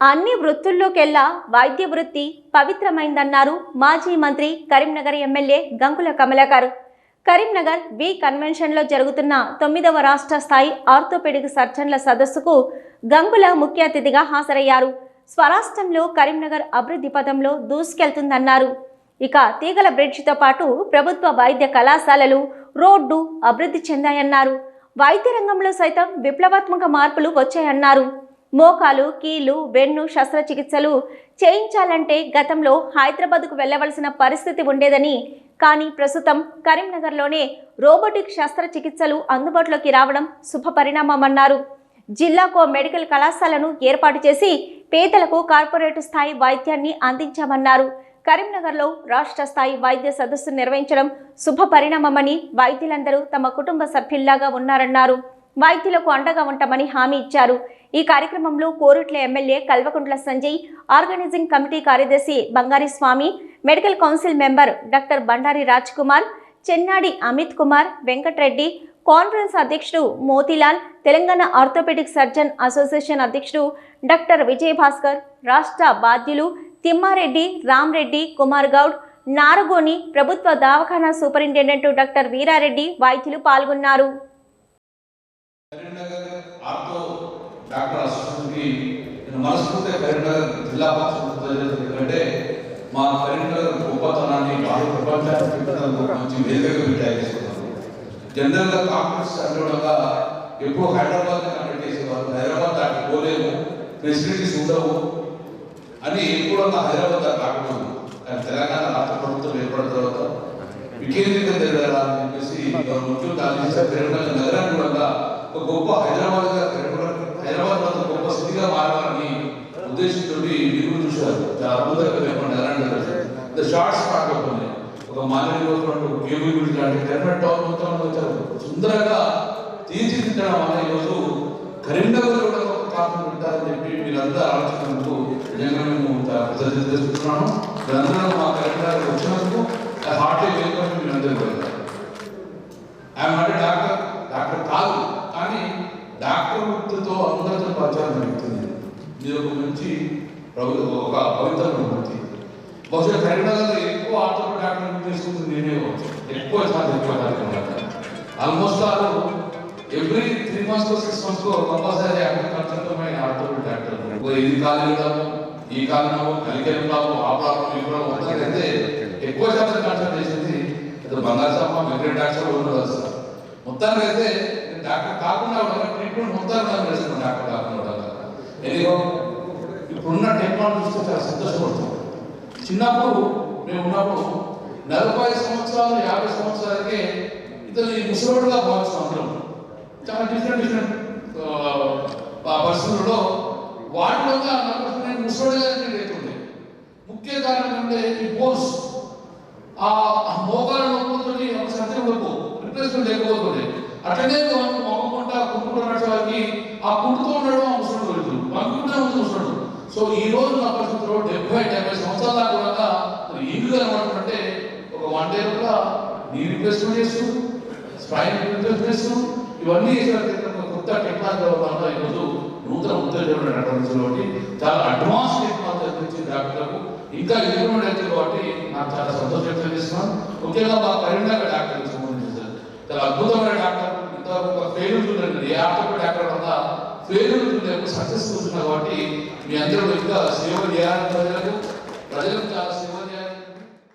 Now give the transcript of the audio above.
అన్ని వృత్తుల్లోకెల్లా వైద్య వృత్తి పవిత్రమైందన్నారు మాజీ మంత్రి కరీంనగర్ ఎమ్మెల్యే గంగుల కమలాకర్. కరీంనగర్ వి కన్వెన్షన్లో జరుగుతున్న తొమ్మిదవ రాష్ట్ర స్థాయి ఆర్థోపెడిక్ సర్జన్ల సదస్సుకు గంగుల ముఖ్య అతిథిగా హాజరయ్యారు. స్వరాష్ట్రంలో కరీంనగర్ అభివృద్ధి పథంలో దూసుకెళ్తుందన్నారు. ఇక తీగల బ్రిడ్జితో పాటు ప్రభుత్వ వైద్య కళాశాలలు రోడ్డు అభివృద్ధి చెందాయన్నారు. వైద్య రంగంలో సైతం విప్లవాత్మక మార్పులు వచ్చాయన్నారు. మోకాలు కీలు వెన్ను శస్త్రచికిత్సలు చేయించాలంటే గతంలో హైదరాబాద్కు వెళ్ళవలసిన పరిస్థితి ఉండేదని. కానీ ప్రస్తుతం కరీంనగర్లోనే రోబోటిక్ శస్త్రచికిత్సలు అందుబాటులోకి రావడం శుభపరిణామమన్నారు. జిల్లాకో మెడికల్ కళాశాలను ఏర్పాటు చేసి పేదలకు కార్పొరేట్ స్థాయి వైద్యాన్ని అందించామన్నారు. కరీంనగర్లో రాష్ట్ర స్థాయి వైద్య సదస్సు నిర్వహించడం శుభ పరిణామమని వైద్యులందరూ తమ కుటుంబ సభ్యుల్లాగా ఉన్నారన్నారు. వైద్యులకు అండగా ఉంటామని హామీ ఇచ్చారు. ఈ కార్యక్రమంలో Korutla MLA Kalvakuntla Sanjay organising committee కార్యదర్శి Bangari Swamy medical council member doctor Bandari Raj Kumar Chennadi Amit Kumar Venkat Reddy conference అధ్యక్షుడు Motilal Telangana orthopaedic surgeon association అధ్యక్షుడు డాక్టర్ విజయభాస్కర్ రాష్ట్ర బాధ్యులు తిమ్మారెడ్డి రామ్రెడ్డి కుమార్ గౌడ్ నారగోని ప్రభుత్వ దవాఖానా సూపరింటెండెంట్ డాక్టర్ వీరారెడ్డి వైద్యులు పాల్గొన్నారు. డాక్టర్ అసోసియేషన్కి నేను మనస్ఫూర్తిగా కరీంనగర్ జిల్లా పరిషత్ ఎందుకంటే మా కరీంనగర్ గొప్పతనాన్ని భారత ప్రపంచానికి పెట్టడానికి ఒక మంచి వేదికగా పెట్టారు జనరల్గా కాంగ్రెస్ అనుగుణంగా ఎప్పుడు హైదరాబాద్ కండక్ట్ చేసేవారు. హైదరాబాద్ దాటి పోలేము. ఫెసిలిటీస్ ఉండవు. అని ఎప్పుడు అంత హైదరాబాద్ దాకా రాకూడదు కానీ తెలంగాణ రాష్ట్ర ప్రభుత్వం ఏర్పడిన తర్వాత వికేంద్రీకరణ జరగాలని చెప్పేసి ముఖ్యం ఆలోచించారు నగరాన్ని కూడా ఒక గొప్ప హైదరాబాద్గా కరీంనగర్ హైదరాబాద్ ఒక గొప్ప స్థితిగా మారాలని ఉద్దేశంతో మీరు చూశారు. చాలా అద్భుతంగా లేకుండా ద షార్ట్స్ పార్ట్ అవుతుంది ఒక మానవ రోజు కేబుల్ గుడి లాంటి కరీంనగర్ టౌన్ మొత్తం వచ్చారు. సుందరంగా తీర్చిదిద్దడం వల్ల ఈరోజు కరీంనగర్ కూడా ఒక కారణం పెట్టాలని చెప్పి మీరందరూ ఆలోచించినందుకు నిజంగా మేము చాలా కృతజ్ఞతలు మీరందరూ మా కరీంనగర్ వచ్చినందుకు హార్ట్లీ వెల్కమ్ మీరు అందరూ కూడా ఆయన మరి డాక్టర్ డాక్టర్ కాదు కానీ డాక్టర్ వృత్తితో అందరితో పరిచయం జరుగుతుంది. ఇది ఒక మంచి ప్రభు ఒక పవిత్రమైన వృత్తి బహుశా కరీంనగర్లో ఎక్కువ ఆర్థిక డాక్టర్ చేసుకుంటుంది నేనే ఎక్కువ శాతం ఎక్కువ కార్యక్రమం almost all every three months six months compulsory అగ్రికల్చర్తోమైన ఆర్థిక డాక్టర్ ఇది కాలేదాము ఈ కారణము కలికలు ఉన్నాము ఆ ప్రాబ్లం ఈ ప్రాబ్లం అయితే ఎక్కువ శాతం ఖర్చు చేసింది బంగారు బంగాళాసమ్మ వెంకట డాక్టర్ ఉండదు సార్ మొత్తానికి అయితే డాక్టర్ కాకుండా కూడా ట్రీట్మెంట్ మొత్తాన్ని నాకు చేస్తున్నాను డాక్టర్ కాకుండా కూడా. ఎందుకో ఇప్పుడున్న టెక్నాలజీ చూస్తే చాలా సంతోషపడతాం చిన్నప్పుడు మేము ఉన్నప్పుడు నలభై సంవత్సరాలు యాభై సంవత్సరాలకే ఇతను ముసలివాడుగా ముసలోడుగా భావిస్తాం అందరం. చాలా డిఫరెంట్ డిఫరెంట్ పరిస్థితుల్లో వాటిలో నలభై ముసలోడుగా లేకుండే. ముఖ్య కారణం అంటే ఈ పోస్ ఆ మోగాల నొప్పులతో ఒక సత్యం వరకు రిప్లేస్మెంట్ లేకపోతుండే. అట్లనే మొక్కకుండా కుంటున్న వారికి ఆ కుంటు ఈ రోజు నా పరిస్థితిలో డెబ్బై డెబ్బై సంవత్సరాల దాకా కూడా మరి ఈగుగా ఒక వన్ డే కూడా నీ రిప్లేస్మెంట్ చేస్తూ స్పైన్ రిప్లేస్మెంట్ చేస్తూ ఇవన్నీ చేసిన కొత్త టెక్నాలజీ వల్ల ఈరోజు నూతన ఉత్తేజమైన కాబట్టి చాలా అడ్వాన్స్ టెక్నాలజీ అందించిన డాక్టర్లకు ఇంకా ఇంప్రూవ్మెంట్ డాక్టర్ కాబట్టి నాకు చాలా సంతోషం వ్యక్తం చేస్తున్నాను. ముఖ్యంగా మా కరీంనగర్ డాక్టర్ సంబంధించి చాలా అద్భుతమైన డాక్టర్ ఇంత ఒక ఫెయిల్ చూడండి ఏ ఆర్థోపెడ్ డాక్టర్ వల్ల ఫెయిల్ సక్సెస్ చూస్తున్నా కాబట్టి మీ అందరూ ఇంకా సేవ చేయాలని ప్రజలకు ప్రజలకు చాలా